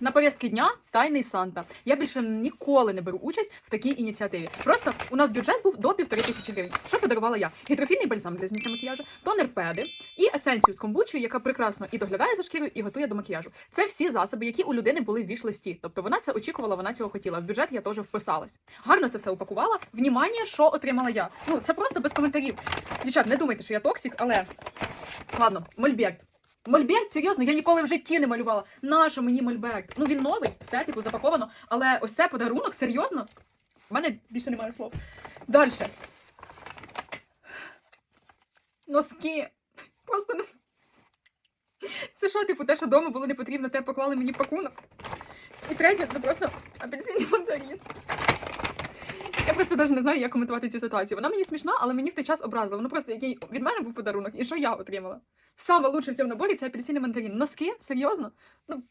На повістки дня тайний Санта. Я більше ніколи не беру участь в такій ініціативі. Просто у нас бюджет був до півтори тисячі гривень. Що подарувала я? Гідрофільний бальзам для зняття макіяжу, тонер педи і есенцію з комбучою, яка прекрасно і доглядає за шкірою, і готує до макіяжу. Це всі засоби, які у людини були в віш-листі. Тобто вона це очікувала, вона цього хотіла. В бюджет я теж вписалась. Гарно це все упакувала. Внімання, що отримала я. Ну це просто без коментарів. Дівчат, не думайте, що я токсик, але ладно, мольберт. Мольберт, серйозно, я ніколи в житті не малювала. Нащо мені мольберт? Ну він новий, все типу запаковано. Але ось це подарунок, серйозно? У мене більше немає слов. Далі. Носки. Просто носки. Це що, типу, те, що вдома було не потрібно, те поклали мені пакунок. І третє, це просто апельсинний мандарин. Я просто навіть не знаю, як коментувати цю ситуацію. Вона мені смішна, але мені в той час образила. Воно просто який від мене був подарунок, і що я отримала. Саме лучший в цьому это апельсин и мандарин. Носки? Серьезно? Ну,